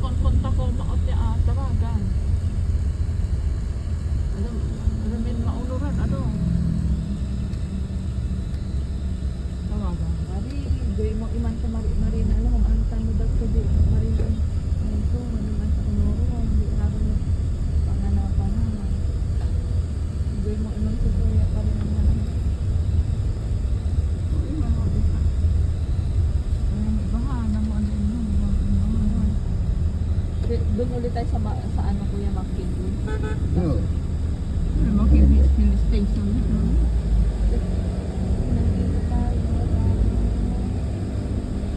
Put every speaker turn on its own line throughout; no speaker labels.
kon konta ko maot niya ah, tawagan. Alam, alamin maunuran, ano? Tawagan.
Mari, gawin mo iman sa Mari, Marina, alam mo, ano tayo daw sa di, Marina, ano ko, ano man sa Unoro, hindi namin na panganapan na. Gawin mo iman sa Kuya, para naman ang
Uy, mga bisa. Ay, bahana mo ano yun, ano, ano, ano.
Di- Doon ulit tayo sa, ma- sa ano Kuya.
No.
Ano, makinis, kinis station.
Nandito tayo.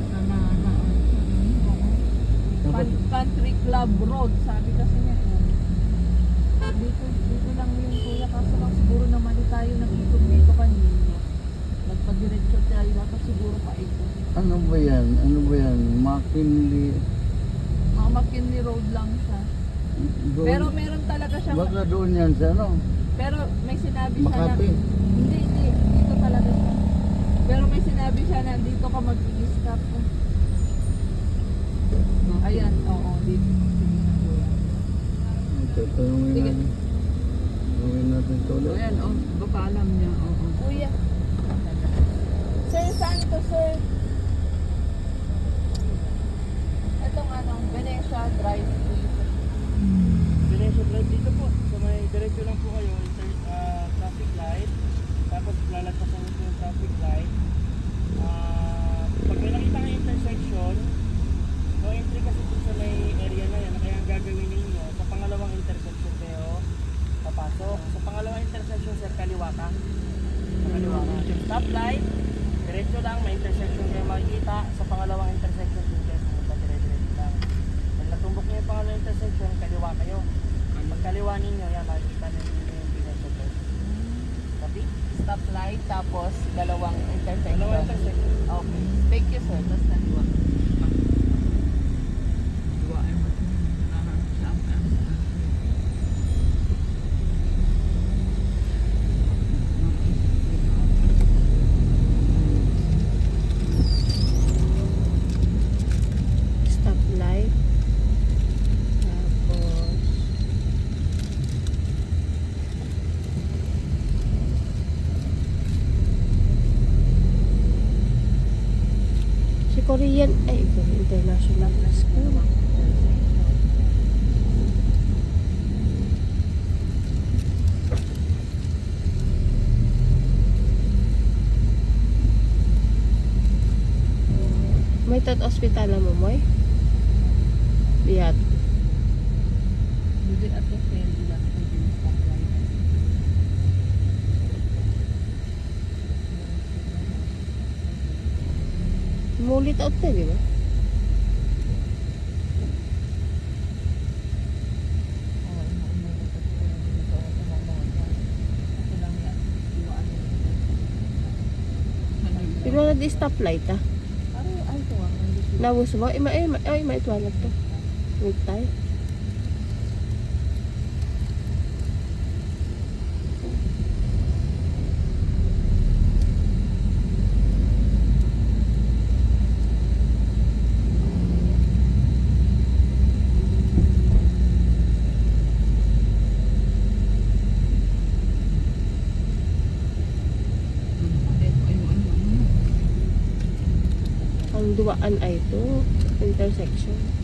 Sana, na, ano,
Pan- Country Club Road, sabi kasi niya. eh. Dito, dito lang yung kuya, kaso lang siguro naman di tayo nag-ikot dito kanina. Nagpa-diretso tayo, dapat siguro paikot.
Ano ba yan? Ano ba yan? McKinley.
McKinley Road lang siya.
Doon,
Pero meron talaga siya.
baka doon yan sa ano?
Pero may sinabi siya na...
Makati.
Hindi, hindi. Dito talaga siya. Pero may sinabi siya na dito ka mag-i-stop. Ayan, oo, dito. Sige na, Sige.
natin. Tanungin natin ito
So,
ulit.
yan, oh, babalam niya, oo.
Kuya. Sir, saan ito, sir? Itong Venetia Drive.
Diretso drive dito po. So may diretso lang po kayo, inter, ah, traffic light. Tapos lalagpasan niyo po yung traffic light. Ah, pag may nakita kang intersection, no entry kasi po sa may area na yan. Kaya ang gagawin ninyo, sa pangalawang intersection kayo papasok. Sa pangalawang intersection, sir, kaliwa ka. Sa kaliwa ka. Stop light, diretso lang, may intersection kayo makikita. Sa pangalawang intersection, din kayo pumunta, dire-diretso lang. Pag natumbok niyo yung pangalawang intersection, kaliwa kayo. Pag kaliwa ninyo, yan, makikita ninyo yung Venetia Drive. Copy?
Stop light, tapos dalawang intersection.
Dalawang intersection.
Okay. Thank you, sir. Tapos naliwa.
Dua ay mo ah, sa ang
Stop light. Tapos...
Si Korean, ay, international na school. May tot hospital mo, Moy? Biyat.
Hindi at the fail, hindi lang ito yung stop light.
Mulit out na, di ba? Pero na di stoplight ah. Nawus mo? Ay, ma, ay, ma, ay, maitwalag to. Wait tayo. Duwaan ay ito. Intersection.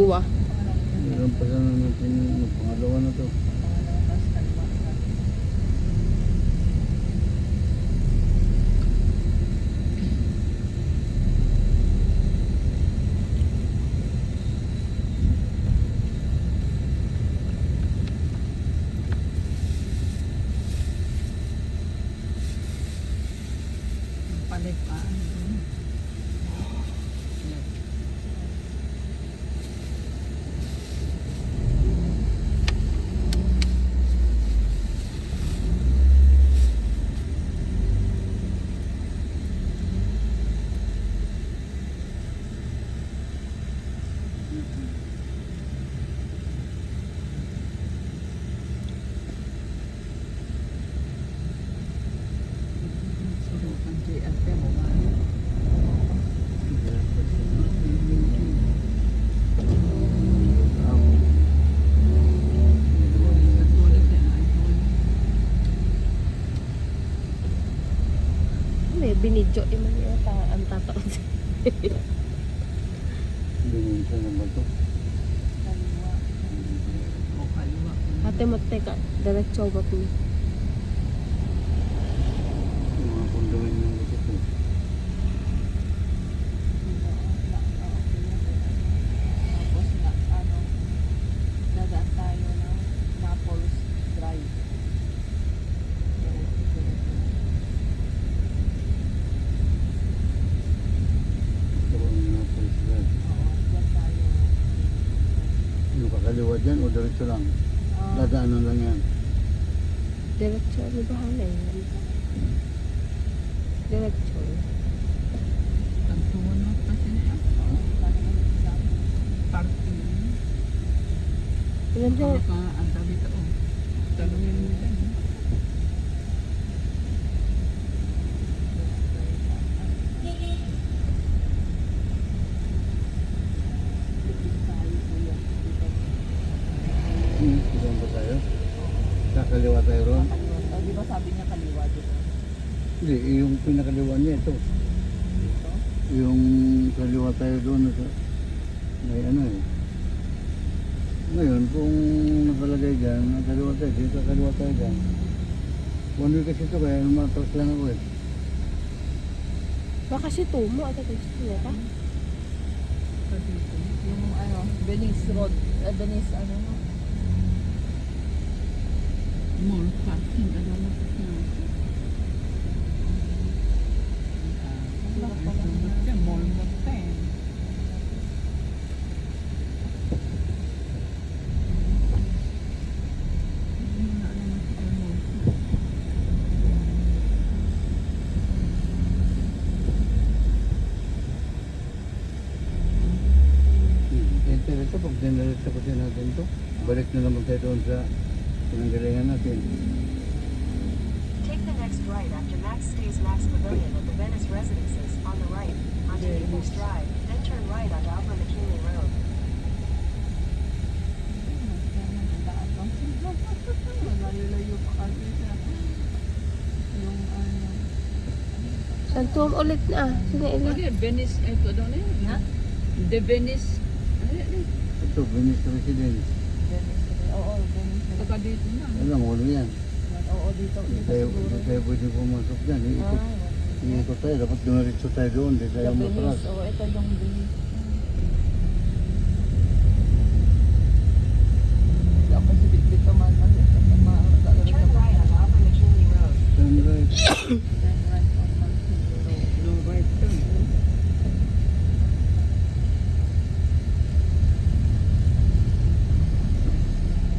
apua teka, diretso ba po?
Yung mga punduin ng gusto ko.
Tapos na, ano, dadaan tayo ng Naples Drive. Diretso, diretso.
Gusto ko ng police guard.
Oo, dyan tayo.
Ano kakaliwa dyan o diretso lang?
Ah,
Dadaanan lang yan.
Diretso, ano ba hana yan? Diretso.
Tantuan mo pa siya. Parking.
Siya?
ka ang tabi to? oh. Tanungin mo dyan. eh.
Hmm, saan ba tayo? Kakaliwa tayo ron?
Oh, di ba sabi niya kaliwa dito?
Hindi, yung pinakaliwa niya ito.
Dito?
Yung kaliwa tayo doon sa may ano eh. Ngayon, kung nakalagay dyan, nakaliwa tayo, dito kaliwa tayo dyan. One way kasi ito, kaya lumatras lang ako eh.
Baka si Tumo at ito siya ta.
Yung ano, Venice Road, eh, Venice ano no?
Mall parking. Ano na pa siya? Ah, ay, sumot siya. Mall mo pa eh. Hindi na alam mo sa mall.
Hmm. Ito, ito, pag dinalit ko din natin ito, tayo doon sa pinanggalingan natin.
Take the next right after Max Stays Max Pavilion at the Venice Residences on the right onto Naples Drive, then turn right onto Upper McKinley Road.
Ano,
San Tumo ulit na.
Ano
ilan?
yan? Venice, ito daw na yun.
Ha?
The Venice. Ano?
Ito, Venice Residence.
Saka dito na.
Alam, wala yan.
Oo, dito.
Hindi
Dito
tayo, hindi tayo pwede pumasok dyan.
Ah,
Iikot,
wala.
iikot tayo. Dapat dumiritso tayo doon. Hindi tayo matras.
Oo, ito yung Venice. Hindi ako kasi dito man. Kasi kasi makakagalit
Turn
ako.
right onto Upper McKinley Road.
Turn right.
Turn right on Malpino Road.
No right turn.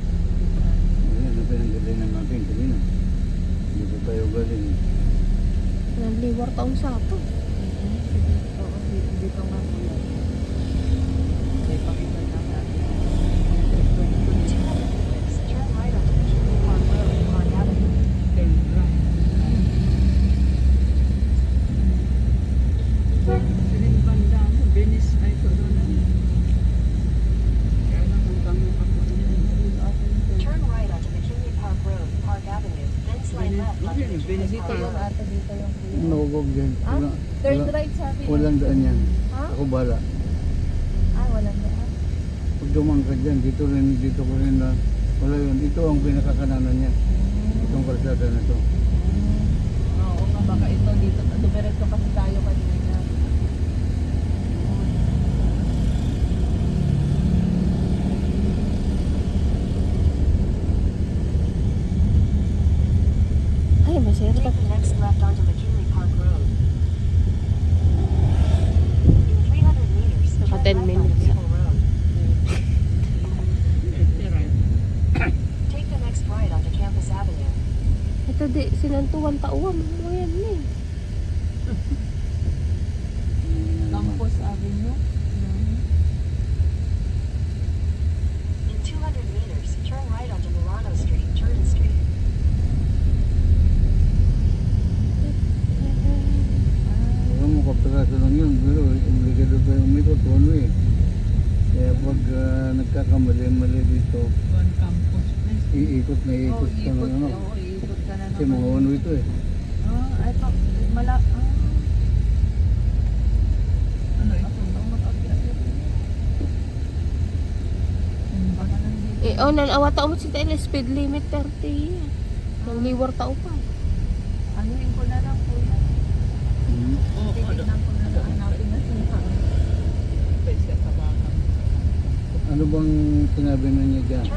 Ayan, ang pinanggalingan natin kanina. Dito tayo galing.
Nanliwar taong sa ato.
Oo, dito, dito nga po yan. Okay, pakita na natin.
200 meters, turn right onto McKinley Park Road, Park Avenue.
Turn right. Siling banda mo. Venice ay ito daw na yun. Kaya lang ang tanong ako niyan.
Turn right onto McKinley Park Road, Park Avenue, then slide
Venice-
left onto
okay,
McKinley
Venice
Park
Dito yung
Road.
ate, dito yung kuya.
Nawagog dyan.
Ah?
Wala,
Third
wala,
right sabi niya.
walang daan yan.
Ha?
Ako bala.
Ah, walang daan.
Pag dumang ka dyan, dito rin, dito ko rin na, wala yun. Ito ang pinakakananan niya. Itong kalsada na to.
Oo nga, baka ito dito. Dumiretso kasi tayo kanina.
Ay, masaya
Take
pa.
the next left onto McKinley Park Road.
di sinantuan tauan mo yan eh.
Ayan naman.
Campus Avenue.
In 200 meters, turn right onto Milano Street, Turin Street.
Alam mo, kapiraso lang yun, pero obligado tayo umikot one way. Kaya pag ah, nagkakamali-mali dito,
One campus
iikot na
Oh,
iikot ka
ikot,
ng ano.
oh, ikot ka na
Kasi
naman.
mga one way to eh.
Ah, ay pa, mala, ah.
Ano ito?
Ako nang makapiyat. Baka nandito.
Eh, oh, nan awata mo si tayo speed limit 30. Nang liwar tao pa.
Anuin ko na lang.
Hmm.
Oo, ano?
Ko na lang hanapin na siya.
Place ka tabakan.
Ano bang sinabi na niya dyan?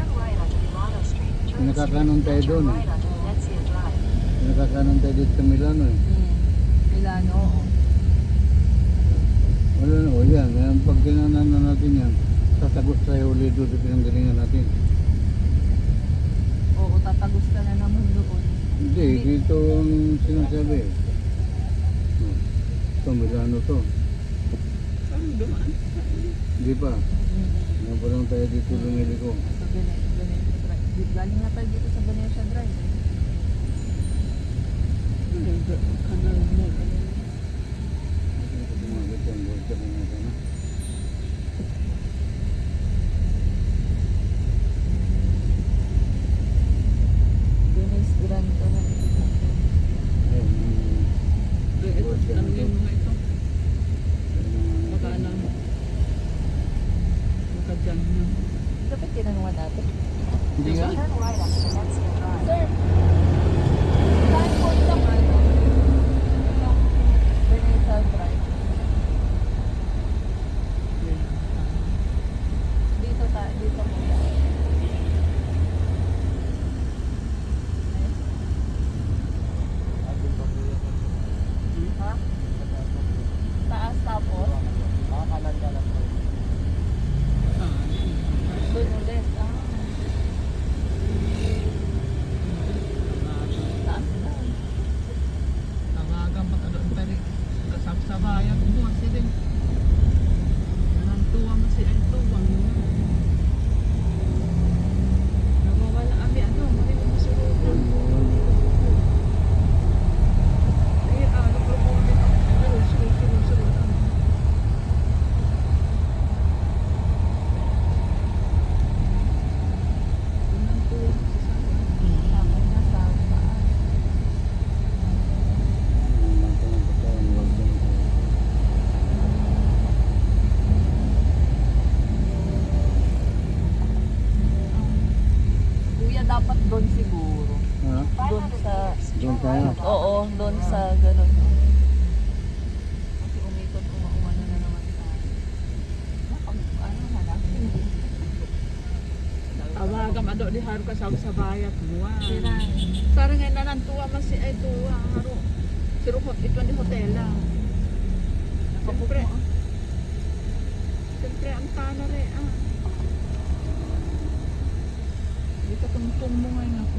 Nakakanon tayo doon.
Drive.
Nakakanan tayo dito sa Milano eh.
Hmm. Milano, oo.
Wala na, o yan. Yan, pag ginanan na natin yan, tatagos tayo ulit doon sa pinanggalingan natin.
Oo, tatagos ka na naman doon.
Hindi, dito ang sinasabi. Oh, Ito, Milano to.
Saan dumaan?
Hindi pa.
Hmm.
Ano pa lang tayo dito lumili ko.
Sa Vene- Venetia Drive. Galing na tayo dito sa Venetia Drive. eh.
Kanal mo.
Tumagat yan, bolsa ko nga sana.
Venice
Awagam ado di haro ka sa sa bayat mo. Sarang nga nanantuwa man si ay tuwa haro. Siro ko ito di hotel lang. Siyempre. Siyempre ang tana re ah. Di ka tungtong mo ngayon ako.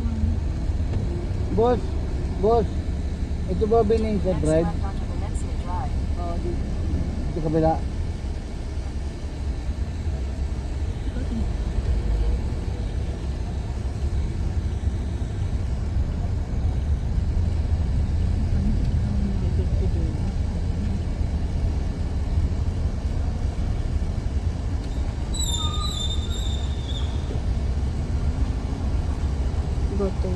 Boss, boss, ito ba bining sa
Next
drive?
Drive.
Oo, dito.
Ito kabila.
Go to
Turn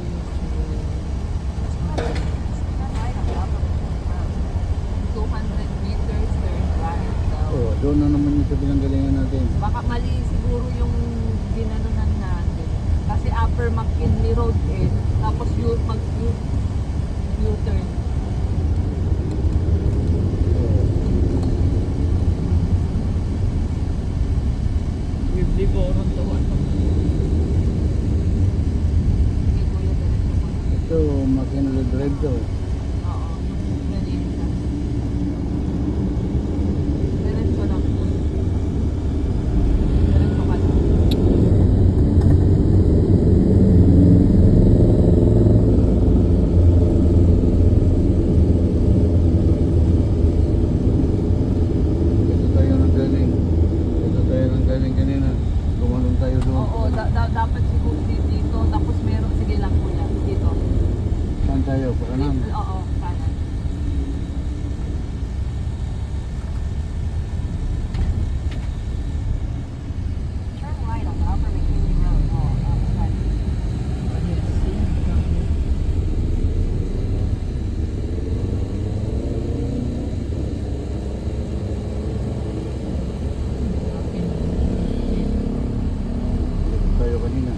right onto Upper McKinley Road.
200 meters, turn right daw.
Oh, doon na naman yung sa pinanggalingan natin.
Baka mali siguro yung ginanunan natin. Kasi Upper McKinley Road eh. Tapos U, mag U, U-turn. Hindi ko yung diretso mo.
Ito, McKinley Drive to.
Oo, ganyan siya. Diretso lang po. Diretso ka lang.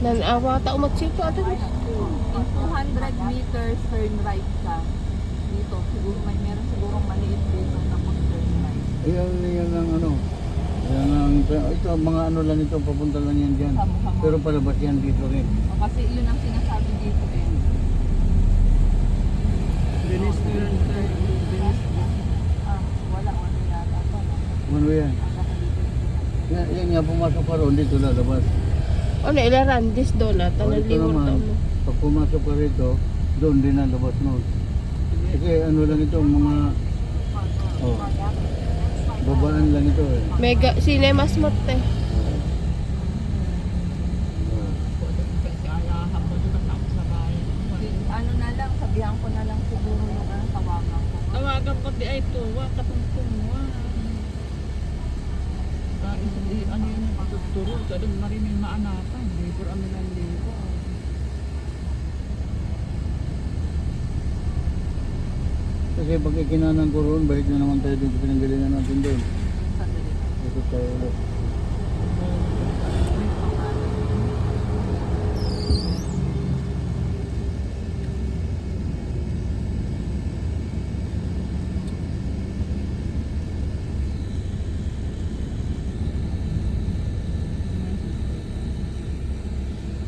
Nanawa ta umat siya to ate.
In 200 meters, turn right ka. Dito, siguro may meron siguro maliit dito na mag-turn right.
Ayan, yan ang ano. Yan ang, ito, mga ano lang ito, papunta lang yan dyan. Pero palabas yan dito rin.
O, kasi yun ang sinasabi dito eh.
Venice lang tayo. Venice.
Ah, wala, wala yata to. no?
Ano yan? Yan, yan nga, pumasok ka roon, dito lalabas.
Ano ilaran dis do na
O,
tanan
ito
limor
naman,
ta mo.
pag pumasok ka rito, doon din lalabas noon. Kasi ano lang ito, mga, oh, babaan lang ito eh.
Mega cinemas mo te.
Oh.
Kasi ayahan mo doon kasama sa bahay.
Ano na lang, sabihan ko na lang siguro yung ano, tawagan ko.
Tawagan ko di ay tuwa, katungtong wa. Kaya hindi, ano tuturo, sa doon marinig maanapan, libur kami ng libo.
Kasi pag ikinanan ko roon, balik na naman tayo dito pinanggalingan natin doon. Ito tayo ulit.